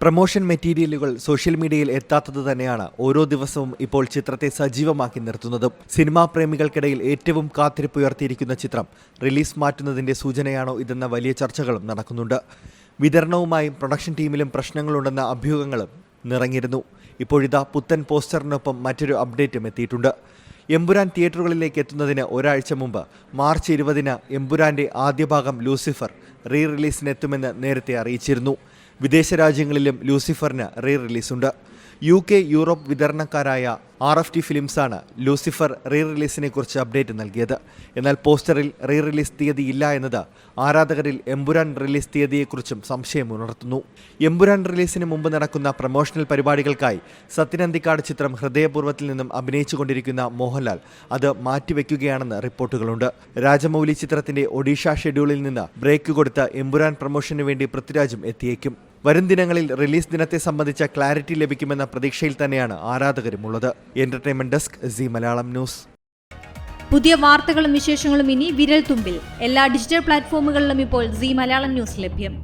Promotion മെറ്റീരിയലുകൾ social മീഡിയയിൽ എത്താത്തത് തന്നെയാണ് ഓരോ ദിവസവും ഇപ്പോൾ ചിത്രത്തെ സജീവമാക്കി നിർത്തുന്നതും. സിനിമാ പ്രേമികൾക്കിടയിൽ ഏറ്റവും കാത്തിരിപ്പുയർത്തിയിരിക്കുന്ന ചിത്രം റിലീസ് മാറ്റുന്നതിന്റെ സൂചനയാണോ ഇതെന്ന വലിയ ചർച്ചകളും നടക്കുന്നുണ്ട്. വിതരണവുമായും പ്രൊഡക്ഷൻ ടീമിലും പ്രശ്നങ്ങളുണ്ടെന്ന അഭ്യൂഹങ്ങളും നിറഞ്ഞിരുന്നു. ഇപ്പോഴിതാ പുത്തൻ പോസ്റ്ററിനൊപ്പം മറ്റൊരു അപ്ഡേറ്റും എത്തിയിട്ടുണ്ട്. എമ്പുരാൻ തിയേറ്ററുകളിലേക്ക് എത്തുന്നതിന് ഒരാഴ്ച മുമ്പ് മാർച്ച് ഇരുപതിന് എമ്പുരാന്റെ ആദ്യ ഭാഗം ലൂസിഫർ റീ റിലീസിനെത്തുമെന്ന് നേരത്തെ അറിയിച്ചിരുന്നു. വിദേശ രാജ്യങ്ങളിലും ലൂസിഫറിന് റീ റിലീസുണ്ട് യു കെ യൂറോപ്പ് വിതരണക്കാരായ ആർ എഫ് ടി ഫിലിംസാണ് ലൂസിഫർ റീ റിലീസിനെ കുറിച്ച് അപ്ഡേറ്റ് നൽകിയത്. എന്നാൽ പോസ്റ്ററിൽ റീ റിലീസ് തീയതി ഇല്ല എന്നത് ആരാധകരിൽ എമ്പുരാൻ റിലീസ് തീയതിയെക്കുറിച്ചും സംശയമുണർത്തുന്നു എമ്പുരാൻ റിലീസിന് മുമ്പ് നടക്കുന്ന പ്രൊമോഷണൽ പരിപാടികൾക്കായി സത്യനന്ദിക്കാട് ചിത്രം ഹൃദയപൂർവത്തിൽ നിന്നും അഭിനയിച്ചുകൊണ്ടിരിക്കുന്ന മോഹൻലാൽ അത് മാറ്റിവെക്കുകയാണെന്ന് റിപ്പോർട്ടുകളുണ്ട്. രാജമൗലി ചിത്രത്തിന്റെ ഒഡീഷ ഷെഡ്യൂളിൽ നിന്ന് ബ്രേക്ക് കൊടുത്ത് എമ്പുരാൻ പ്രൊമോഷന് വേണ്ടി പൃഥ്വിരാജും എത്തിയേക്കും. വരും ദിനങ്ങളിൽ റിലീസ് ദിനത്തെ സംബന്ധിച്ച ക്ലാരിറ്റി ലഭിക്കുമെന്ന പ്രതീക്ഷയിൽ തന്നെയാണ് ആരാധകരുമുള്ളത്. Entertainment desk Zee Malayalam news. പുതിയ വാർത്തകളും വിശേഷങ്ങളും ഇനി വിരൽ തുമ്പിൽ എല്ലാ ഡിജിറ്റൽ പ്ലാറ്റ്ഫോമുകളിലും ഇപ്പോൾ സി മലയാളം ന്യൂസ് ലഭ്യം.